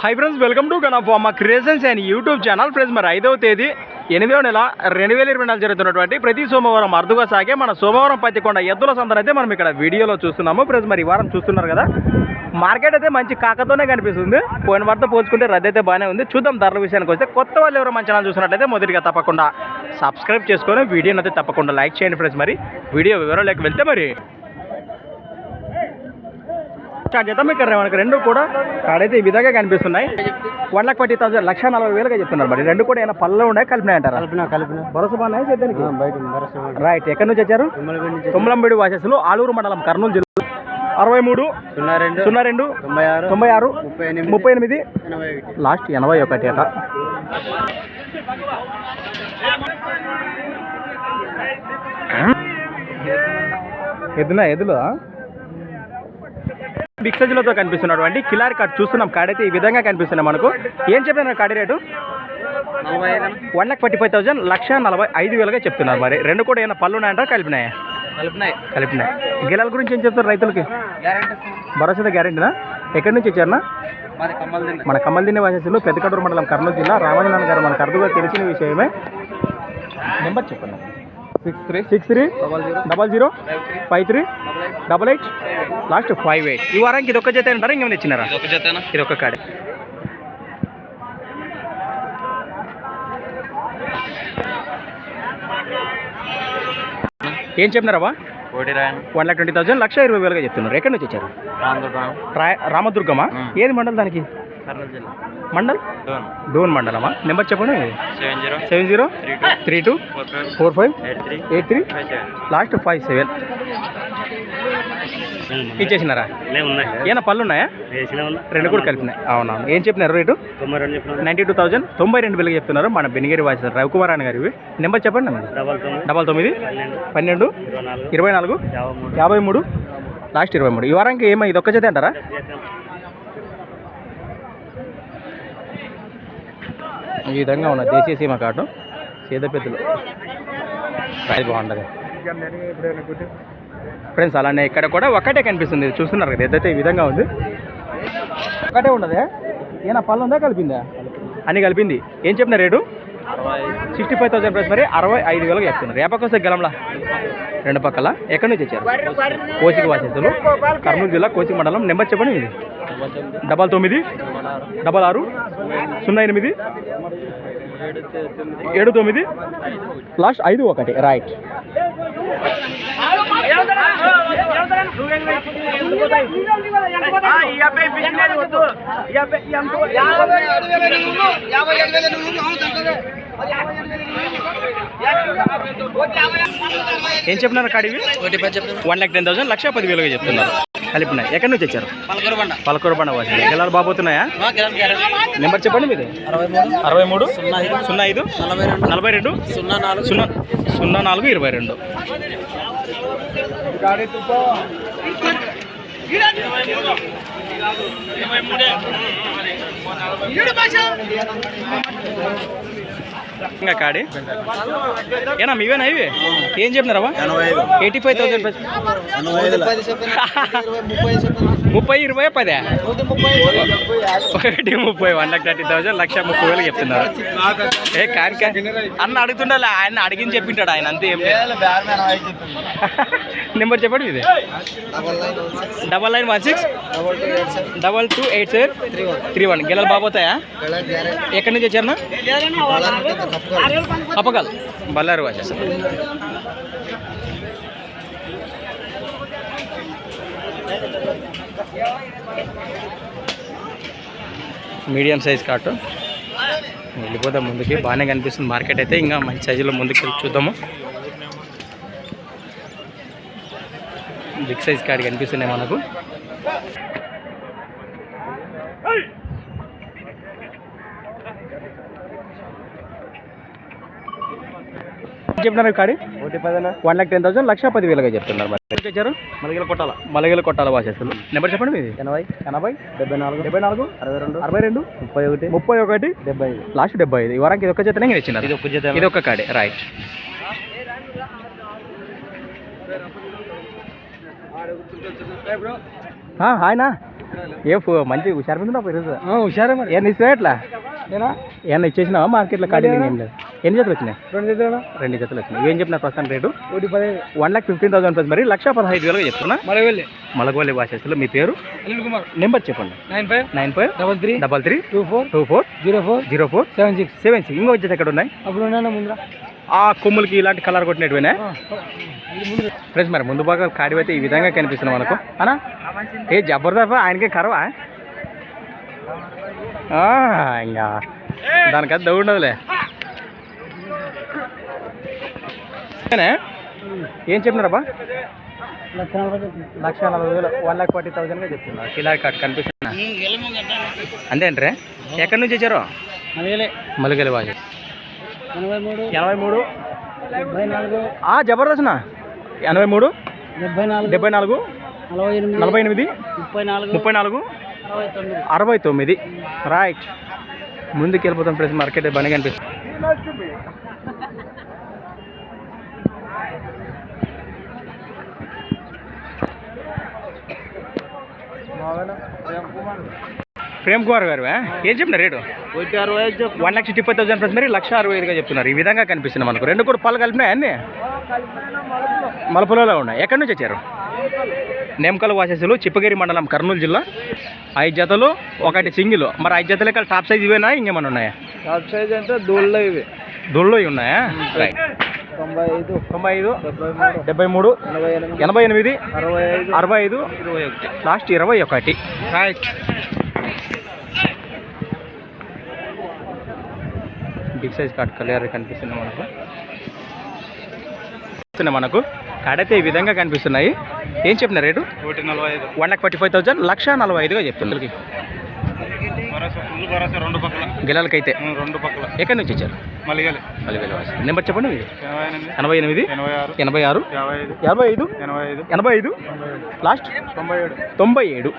High friends welcome to గణప మా creations and YouTube channel friends మరి ఐదవ తేదీ ఎనిమిదవ నెల రెండు వేల ఇరవై నాలుగు జరుగుతున్నటువంటి ప్రతి సోమవారం అరుదుగా సాగే మన సోమవారం పత్తికొండ ఎద్దుల సందర్ అయితే మనం ఇక్కడ వీడియోలో చూస్తున్నాము. ఫ్రెండ్స్ మరి ఈ వారం చూస్తున్నారు కదా? మార్కెట్ అయితే మంచి కాకతోనే కనిపిస్తుంది. పోయిన వారితో పోల్చుకుంటే రద్దు అయితే బాగానే ఉంది. చూద్దాం ధరల విషయానికి వస్తే కొత్త వాళ్ళు ఎవరో మన ఛానల్ చూసినట్లయితే మొదటిగా తప్పకుండా సబ్స్క్రైబ్ చేసుకొని వీడియోని అయితే తప్పకుండా లైక్ చేయండి. ఫ్రెండ్స్ మరి వీడియో వివరాలకు వెళ్తే మరి స్టార్ట్ చేద్దాం ఇక్కడ మనకి రెండు కూడా కాడైతే ఈ విధంగా కనిపిస్తున్నాయి. వన్ లాక్ ఫార్టీ థౌసండ్ లక్ష నలభై వేలుగా చెప్తున్నారు మరి. రెండు కూడా ఏమైనా పళ్ళు ఉన్నాయి కలిపినాయి అంటారా? కలిపిన కలిపిన. భరోసా బాగున్నాయి చేద్దానికి? రైట్ ఎక్కడి నుంచి వచ్చారు? తుమ్మలంబేడి వాసెస్లు ఆలూరు మండలం కర్నూలు జిల్లా. అరవై మూడు సున్నా రెండు సున్నా రెండు తొంభై ఆరు తొంభై ఆరు ముప్పై ఎనిమిది లాస్ట్ ఎనభై ఒకటి అట. ఎద్దునా ఎద్దులు బిగ్ సైజులతో కనిపిస్తున్నటువంటి కిలారి కార్డ్ చూస్తున్నాం. కార్డ్ అయితే ఈ విధంగా కనిపిస్తున్నాయి మనకు. ఏం చెప్పిన card rate? One lakh forty five thousand లక్ష నలభై ఐదు వేలుగా చెప్తున్నారు మరి. రెండు కూడా ఏమైనా పళ్ళు ఉన్నాయంటారా కలిపినాయా? కలిపినాయి. కలిపినాయి. గిలాల గురించి ఏం చెప్తారు రైతులకి? భరోసా గ్యారెంటీనా ఎక్కడి నుంచి వచ్చారనా మన కమ్మల్దిని వాసేసులు పెద్దకడూరు మండలం కర్నూలు జిల్లా రామచంద్రన్ గారు మనకు అర్థంగా తెలిసిన విషయమే. నెంబర్ చెప్పండి. Six three six three double zero double zero five three double eight last five eight ఈ వారానికి ఇది ఒక్క జత అంటారా? ఇంకేమైనా ఇచ్చినారా ఒక జతనా? ఇది ఒక్క కాడే ఏం రాయన. వన్ లాక్ ట్వంటీ థౌసండ్ లక్ష ఇరవై వేలుగా చెప్తున్నారు. ఎక్కడి నుంచి వచ్చారు? రామదుర్గమా. ఏది మండలం దానికి? కర్నూలు జిల్లా. మండల్? డోన్. మండలమా? నెంబర్ చెప్పండి. Seven zero. Seven zero? Three two. Four five. Eight three. Last five seven. ఇచ్చేసినారా? ఏమైనా పళ్ళు ఉన్నాయా. రెండు కూడా కలిపినాయి. అవునవును. ఏం చెప్పినారు రేటు? తొంభై రెండు చెప్పిన నైంటీ టూ థౌసండ్ తొంభై రెండు వేలుగా చెప్తున్నారు మన బెనిగిరి వాయిస్ రవికుమార్ అన్న గారు నెంబర్ చెప్పండి డబల్ తొమ్మిది. పన్నెండు. ఇరవై నాలుగు. యాభై మూడు. లాస్ట్ ఇరవై మూడు. ఈ వారానికి ఏమో ఇది ఒక్క జత అంటారా? ఈ విధంగా ఉన్నది దేశీయ సీమ కార్డు సీదపెద్దలు అది బాగుంటుంది. ఫ్రెండ్స్ అలానే ఇక్కడ కూడా ఒకటే కనిపిస్తుంది. చూస్తున్నారు కదా ఏదైతే ఈ విధంగా ఉంది. ఒకటే ఉండదే ఏనా పళ్ళు ఉందా కలిపిందా? అన్ని కలిపింది. ఏం చెప్పిన rate? Sixty five thousand price మరి అరవై ఐదు వేలకు చెప్తున్నారు. రేపకొస్తే గెలంలా? రెండు పక్కల? ఎక్కడి నుంచి వచ్చారు? కోసిక వాసేసులు కర్నూలు జిల్లా కోసిక మండలం. నెంబర్ చెప్పండి. ఇది డబల్ తొమ్మిది డబల్ ఆరు సున్నా ఎనిమిది ఏడు తొమ్మిది లాస్ట్ ఐదు ఒకటి రైట్. ఏం చెప్తున్నారు కాడివి వన్ ల్యాక్ టెన్ థౌసండ్ లక్ష పది వేలుగా చెప్తున్నారు కలిపినాయి. ఎక్కడి నుంచి వచ్చారు? పలకరు బండ పలకూరు బండ వాసి గెలాలు బాబోతున్నాయా నెంబర్ చెప్పండి మీది. అరవై మూడు. అరవై మూడు? సున్నా ఐదు. సున్నా ఐదు? నలభై రెండు. నలభై రెండు? సున్నా నాలుగు. సున్నా సున్నా నాలుగు ఇరవై రెండు. ఇంకా కాడి? ఏనా మీవేనా ఇవి? ఏం ఐదు. ఎయిటీ ఫైవ్ థౌసండ్ ముప్పై ఇరవై పదే? ఒకటి ముప్పై వన్ లాక్ థర్టీ థౌసండ్ లక్ష ముప్పై వేలు చెప్తున్నారు. ఏ కాని కాని అన్న అడుగుతుండాలి ఆయన అడిగిన చెప్పింటాడు ఆయన అంతే ఏం నెంబర్ చెప్పండి ఇది. Double nine one six. Double two eight seven. Three one. Three one. గెలలు బాబోతాయా ఎక్కడి నుంచి వచ్చారన్నా అప్పకాల్ బల్లారు వచ్చేస్తారు మీడియం సైజ్ కాటు. వెళ్ళిపోదాం ముందుకి. బాగానే కనిపిస్తుంది మార్కెట్ అయితే. ఇంకా మంచి సైజులో ముందుకు వెళ్ళి చూద్దాము. బిగ్ సైజ్ కాడి కనిపిస్తున్నాయి మనకు. చెప్తున్నారు కాడి? ఒకటి పదనా? వన్ లాక్ టెన్ థౌసండ్ లక్ష పది వేలుగా చెప్తున్నారు మరి. వచ్చారు మలిగిల కొట్టాల. మలగిల కొట్టాల వాసేసులు నెంబర్ చెప్పండి మీది. ఎనభై. ఎనభై? డెబ్బై నాలుగు. డెబ్బై నాలుగు? అరవై రెండు. అరవై రెండు? ముప్పై ఒకటి. ముప్పై ఒకటి? డెబ్బై ఐదు. లాస్ట్ డెబ్బై ఐదు. ఈ వారానికి ఇది ఒక్క జతనే ఇంకా ఇచ్చినారు ఇది ఒక్క జత ఇది ఒక్క కాడే. రైట్ హాయ్నా ఏ మంచి హుషారు మీద ఈరోజు. హుషారే మరి. ఏమన్నా ఇస్తావా ఎట్లా నేనా? ఏమన్నా ఇచ్చేసినావా మార్కెట్లో కడిగి ఏం లేదు. ఎన్ని జతలు వచ్చినాయి? రెండు చేద్దాం రెండు జతలు వచ్చినాయి. ఏం చెప్పిన ప్రస్తుతం రేటు? ఒకటి పదిహేను. One lakh fifteen thousand plus మరి. లక్ష పదహైదు వేలుగా చెప్తున్నా. మళ్ళీ వెళ్ళి మలగోలి భాషలో మీ పేరు? అనిల్ కుమార్. నెంబర్ చెప్పండి. Nine five. Nine five. Double three. Double three. Two four. Two four. Zero four. Zero four. Seven six. Seven six. ఇంకో వచ్చేది ఎక్కడ ఉన్నాయి? అప్పుడు ఉన్నాను ముందర. ఆ కొమ్ములకి ఇలాంటి కలర్ కొట్టినట్టువేనా? ఫ్రెండ్స్ మరి ముందు భాగం కాడి అయితే ఈ విధంగా కనిపిస్తుంది మనకు అనా? ఏ జబర్దస్త్ ఆయనకే కరవా? ఇంకా దానికది దౌడు ఉండదులే. ఏనే? ఏం చెప్పినారబ్బా? లక్ష నలభై వేలు వన్ లాక్ ఫార్టీ థౌసండ్గా చెప్తున్నారు కిలా కట్ కనిపిస్తున్నా అంతే అంటే ఎక్కడి నుంచి వచ్చారు? మలగలే. మలిగలి బాజు ఎనభై మూడు. ఎనభై మూడు. డెబ్బై నాలుగు. ఆ జబర్దస్త్నా? ఎనభై మూడు. డెబ్బై నాలుగు. డెబ్బై నాలుగు. నలభై ఎనిమిది. నలభై ఎనిమిది. ముప్పై నాలుగు. ముప్పై నాలుగు. అరవై తొమ్మిది. రైట్ ముందుకు వెళ్ళిపోతాం ప్రెస్ మార్కెట్ బండి కనిపిస్తుంది. ప్రేమ్ కుమార్ గారు ఏం చెప్పిన rate? One lakh sixty five thousand plus మరి లక్ష అరవై ఐదుగా చెప్తున్నారు. ఈ విధంగా కనిపిస్తుంది మనకు. రెండు కూడా పళ్ళు కలిపినాయి అన్నీ? మలపులలో ఉన్నాయి. ఎక్కడి నుంచి వచ్చారు? నేమకల్ వాసేసులు చిప్పగిరి మండలం కర్నూలు జిల్లా. ఐదు జతలు ఒకటి సింగిల్. మరి ఐదు జతలు ఇక్కడ టాప్ సైజ్ ఇవేనా? ఇంకేమైనా ఉన్నాయా? టాప్ సైజ్ అంటే దోళ్ళు ఇవి. దొళ్ళు ఇవి ఉన్నాయా? రైట్ తొంభై ఐదు తొంభై ఐదు డెబ్బై మూడు ఎనభై ఎనిమిది అరవై ఐదు. అరవై ఐదు ఇరవై ఒకటి. లాస్ట్ ఇరవై ఒకటి. Right big size card colour కనిపిస్తుంది మనకు. మనకు. కాడైతే ఈ విధంగా కనిపిస్తున్నాయి. ఏం చెప్పిన రేటు? ఒకటి నలభై ఐదు. One lakh forty five thousand లక్ష నలభై ఐదుగా పక్కల. గిలాలకైతే? రెండు పక్కల. ఎక్కడి నుంచి వచ్చారు? మలిగలి నెంబర్ చెప్పండి మీది. ఎనభై ఎనిమిది? ఎనభై ఆరు. ఎనభై యాభై ఐదు. యాభై ఐదు? ఎనభై ఐదు. ఎనభై ఐదు? లాస్ట్? తొంభై ఏడు. తొంభై ఏడు.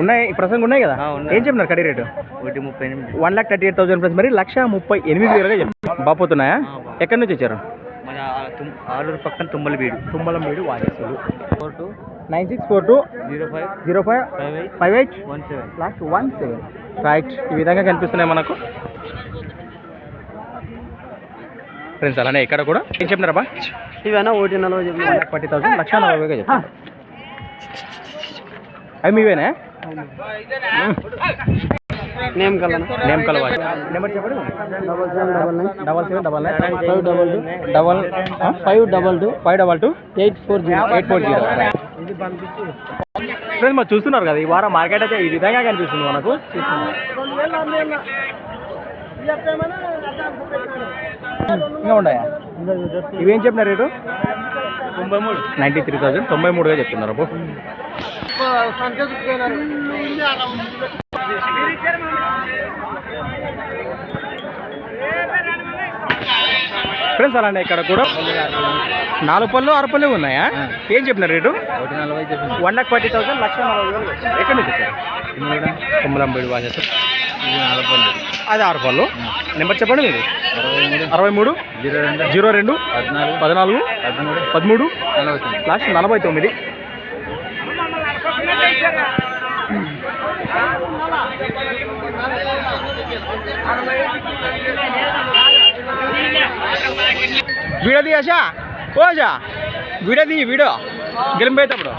ఉన్నాయి ప్రసంగం ఉన్నాయి కదా. ఏం చెప్పినారు కడి రేటు? ఒకటి ముప్పై ఎనిమిది. One lakh thirty eight thousand plus మరి లక్ష ముప్పై ఎనిమిది వేలుగా చెప్తారు బాపోతున్నాయా ఎక్కడి నుంచి వచ్చారు? మన ఆలూరు పక్కన తుమ్మల బీడు వాజేసులు four two nine six four two zero five zero five five eight five eight one seven. Last one seven. Right ఈ విధంగా కనిపిస్తున్నాయి మనకు. ఫ్రెండ్స్ అలానే ఇక్కడ కూడా. ఏం చెప్పినారా బా ఇవేనా ఒకటి నలభై చెప్పి ఫార్టీ థౌసండ్ లక్ష నలభై చెప్తాను అవి మీవేనా? నేమ్ కలనా నేమ్ కల వాచ్ నెంబర్ చెప్పండి. Double seven double nine double seven double nine five double two double five double two five double two eight four zero eight four zero friends మరి చూస్తున్నారు కదా ఈ వారం మార్కెట్ అయితే ఈ విధంగా కనిపిస్తుంది మనకు. ఇంకా ఉన్నాయా? ఇవేం చెప్పిన రేటు? తొంభై మూడు నైంటీ త్రీ థౌసండ్ తొంభై మూడుగా చెప్తున్నారు అబ్బో. ఫ్రెండ్స్ అలానే ఇక్కడ కూడా నాలుగు పళ్ళు ఆరు పళ్ళు ఉన్నాయా? ఏం చెప్పిన rate? One lakh forty thousand లక్ష నలభై వేలు. ఎక్కడి నుంచి వచ్చారు? కుమ్మలంబేడు అది ఆరు పళ్ళు. నెంబర్ చెప్పండి మీది. అరవై మూడు. అరవై జీరో రెండు. పద్నాలుగు. పదమూడు పదమూడు నలభై తొమ్మిది. లాస్ట్ నలభై తొమ్మిది. వీడియో తీయసా ఓజా వీడియో తీ వీడియో. గెలిపోయేటప్పుడు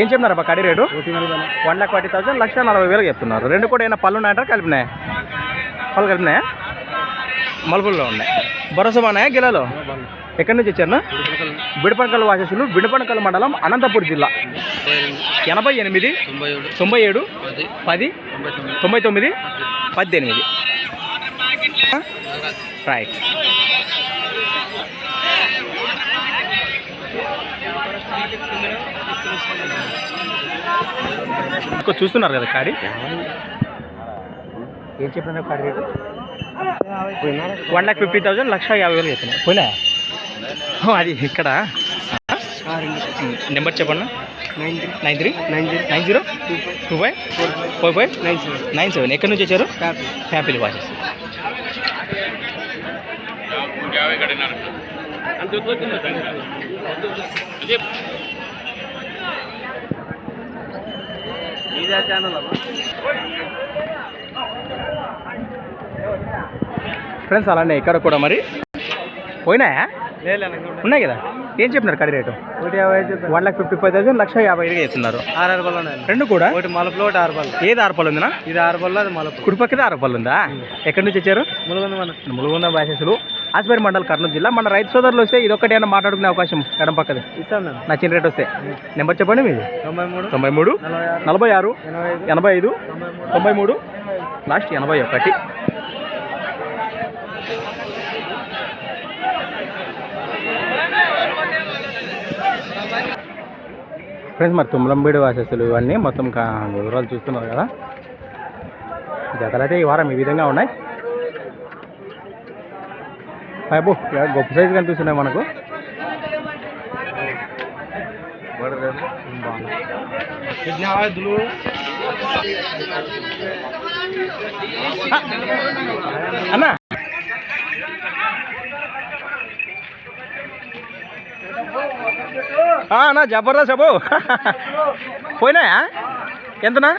ఏం చెప్తున్నారు అబ్బా కడి rate? One lakh forty thousand లక్ష నలభై వేలు చెప్తున్నారు. రెండు కూడా ఏమైనా పళ్ళు ఉన్నాయంటారా? కలిపినాయి? పళ్ళు కలిపినాయా? మలుపుల్లో ఉన్నాయి. భరోసా ఉన్నాయా గిలాలో? ఎక్కడి నుంచి వచ్చారు? బిడపనకల్ వాసస్సులు బిడపనకల్ మండలం అనంతపూర్ జిల్లా. ఎనభై ఎనిమిది తొంభై ఏడు పది తొంభై తొమ్మిది పద్దెనిమిది. రైట్ ఇంకో చూస్తున్నారు కదా కాడి ఏం చెప్పినారు కాడి rate? One lakh fifty thousand లక్ష యాభై వేలు చెప్తున్నాయి పోయినా? అది ఇక్కడ. నెంబర్ చెప్పండి nine three. Nine three? Nine zero. Nine zero? Two five. Four five? Nine seven. Nine seven. ఎక్కడి నుంచి వచ్చారు? హ్యాపీ హ్యాపీలు వాచెస్. ఇదే ఛానల్ ఫ్రెండ్స్ అలానే ఇక్కడ కూడా మరి. పోయినాయా? ఉన్నాయి కదా? ఏం చెప్పినారు కడి రేటు? ఒకటి యాభై. One lakh fifty five thousand లక్ష యాభై ఐదుగా చెప్తున్నారు. ఆరు ఆరు పళ్ళు ఉన్నాయి. రెండు కూడా? ఒకటి మలపులో ఒకటి ఆరు పళ్ళు. ఏది ఆరుపల్లి ఉందినా? ఇది ఆరు పళ్ళు అది మలపు. కుడిపక్కది ఆరుపల్లి ఉందా? ఎక్కడి నుంచి వచ్చారు? ములుగుంది ములుగుంద భాషలు ఆస్పేరి మండల్ కర్నూలు జిల్లా. మన రైతు సోదరులు వస్తే ఇది ఒక్కటి అయినా మాట్లాడుకునే అవకాశం ఎడం పక్కది. నచ్చిన రేట్ వస్తే. నెంబర్ చెప్పండి మీది? తొంభై మూడు నలభై ఆరు ఎనభై ఐదు తొంభై మూడు లాస్ట్ ఎనభై ఒకటి. ఫ్రెండ్స్ మరి తుమ్మలంబీడి వాసస్సులు ఇవన్నీ మొత్తం వివరాలు చూస్తున్నారు కదా. జతలు అయితే ఈ వారం ఈ విధంగా ఉన్నాయి. బాబు గొప్ప సైజు కనిపిస్తున్నాయి మనకు. అన్నా. ఆ, అన్నా జబర్దస్త్ చెప్పు. పోయినాయా? ఎంతనా?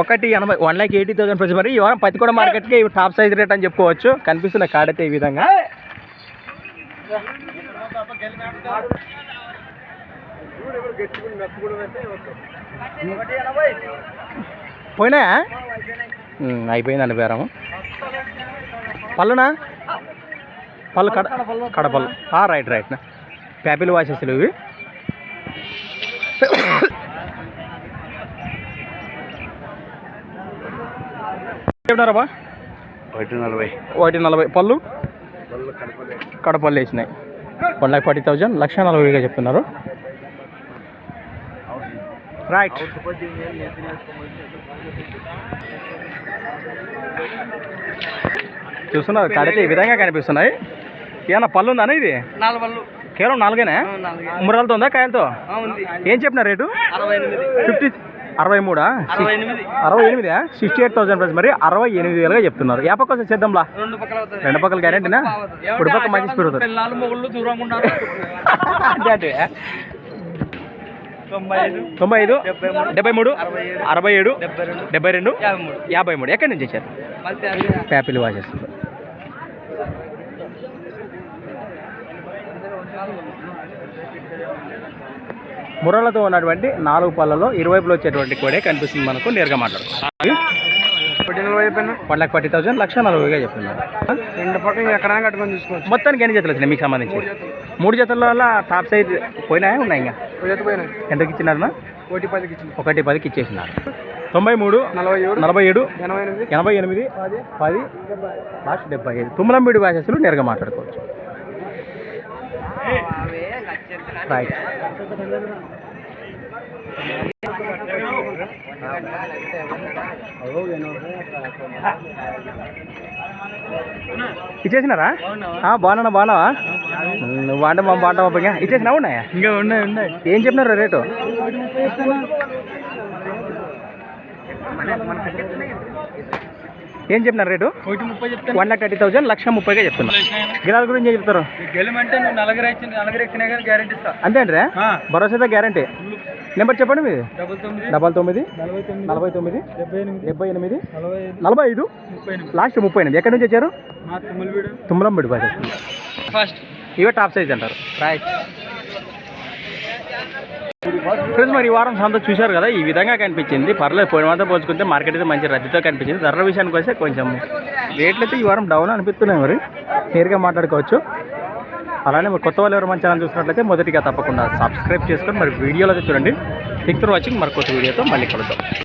ఒకటి ఎనభై one lakh eighty thousand price మరి ఇవాళ వారం మార్కెట్కి ఇవి టాప్ సైజ్ రేట్ అని చెప్పుకోవచ్చు. కనిపిస్తున్న కాడైతే ఈ విధంగా. పోయినాయా? అయిపోయింది అయిపోయిందండి బేరం. పళ్ళునా? పళ్ళు కడ కడపళ్ళు. రైట్ రైట్ ప్యాపిల్ వాచెస్లు ఇవి. చెప్తున్నారా ఒకటి నలభై. ఒకటి నలభై. పళ్ళు? కడపళ్ళు వేసినాయి. వన్ లాక్ ఫార్టీ థౌజండ్ లక్ష నలభై వేగా చెప్తున్నారు. రైట్ చూస్తున్నారు కడితే ఈ విధంగా కనిపిస్తున్నాయి. ఏమన్నా పళ్ళు ఉందా ఇది? నాలుగు పళ్ళు. కేవలం నాలుగేనా? నాలుగు. మురలతో ఉందా కాయలతో? ఉంది. ఏం చెప్పిన రేటు? ఫిఫ్టీ అరవై మూడా? అరవై ఎనిమిది. సిక్స్టీ ఎయిట్ థౌసండ్ ప్రైస్ మరి అరవై ఎనిమిది వేలుగా చెప్తున్నారు. ఏ పక్క చేద్దాంలా రెండు పక్కల అవుతుంది గ్యారెంటీనా ఇప్పుడు పక్క మంచి అంటే అంటే తొంభై ఐదు. డెబ్బై మూడు. అరవై ఏడు. డెబ్బై రెండు. యాభై మూడు. ఎక్కడి నుంచి వచ్చారు? అది ప్యాపిల్ ముర్రలతో ఉన్నటువంటి నాలుగు పళ్ళలో ఇరువైపులో వచ్చేటువంటి కోడే కనిపిస్తుంది మనకు నేరుగా చెప్పాను వన్ లాక్ ఫార్టీ థౌసండ్ లక్ష నలభైగా చెప్తున్నారు. రెండు పక్కన ఎక్కడైనా కట్టుకొని తీసుకోవచ్చు. మొత్తానికి ఎన్ని జతలు వచ్చినాయి మీకు సంబంధించి? మూడు జతల. వల్ల టాప్ సైజ్ పోయినాయా ఉన్నాయి ఇంకా? ఎంతకి ఇచ్చినారన్నా? ఒకటి పదికి ఒకటి పదికి ఇచ్చేసినారు. తొంభై మూడు నలభై ఏడు నలభై ఏడు ఎనభై ఎనిమిది ఎనభై ఎనిమిది పది లాస్ట్ డెబ్బై ఐదు. తుమ్మలంబీడి భాషలు నేరుగా మాట్లాడుకోవచ్చు. రైట్ ఇచ్చేసినారా? ఆ, బాగున్నా బాగున్నావా? నువ్వు బాగుంటే మా బాగుంటావా పైగా ఇచ్చేసినావు ఉన్నాయా? ఇంకా ఉన్నాయి ఉన్నాయి. ఏం చెప్పినారు రేటు? ఏం చెప్పినారు రేటు? ఒకటి ముప్పై చెప్తాను. వన్ లాక్ థర్టీ థౌసండ్ లక్ష ముప్పైగా చెప్తున్నా. గిరాల గురించి ఏం చెప్తారు? గెలమంటే నువ్వు నలుగురు ఇచ్చింది నలుగురు ఎక్కినా కానీ గ్యారెంటీ ఇస్తా. అంతే అంటే భరోసాతో గ్యారంటీ. నెంబర్ చెప్పండి మీది. డబుల్ తొమ్మిది. డబల్ తొమ్మిది. నలభై తొమ్మిది. డెబ్బై ఎనిమిది. నలభై ఐదు. లాస్ట్ ముప్పై ఎనిమిది. ఎక్కడి నుంచి వచ్చారు? తుమ్మలంబడి ఫస్ట్ ఇవే టాప్ సైజ్ అంటారు. రైట్ ఫ్రెండ్స్ మరి ఈ వారం సంత చూశారు కదా ఈ విధంగా కనిపించింది. పర్లేదు పోయిన వారంతో పోల్చుకుంటే మార్కెట్ అయితే మంచి రద్దీతో కనిపించింది. ధరల విషయానికి వస్తే కొంచెం రేట్లు అయితే ఈ వారం డౌన్ అనిపిస్తున్నాయి మరి. నేరుగా మాట్లాడుకోవచ్చు. అలానే మరి కొత్త వాళ్ళు ఎవరు మంచి ఛానల్ చూసినట్లయితే మొదటిగా తప్పకుండా సబ్స్క్రైబ్ చేసుకొని మరి వీడియోలో చూడండి. థింక్ ఫర్ వాచింగ్ మరి కొత్త వీడియోతో మళ్ళీ కలుద్దాం.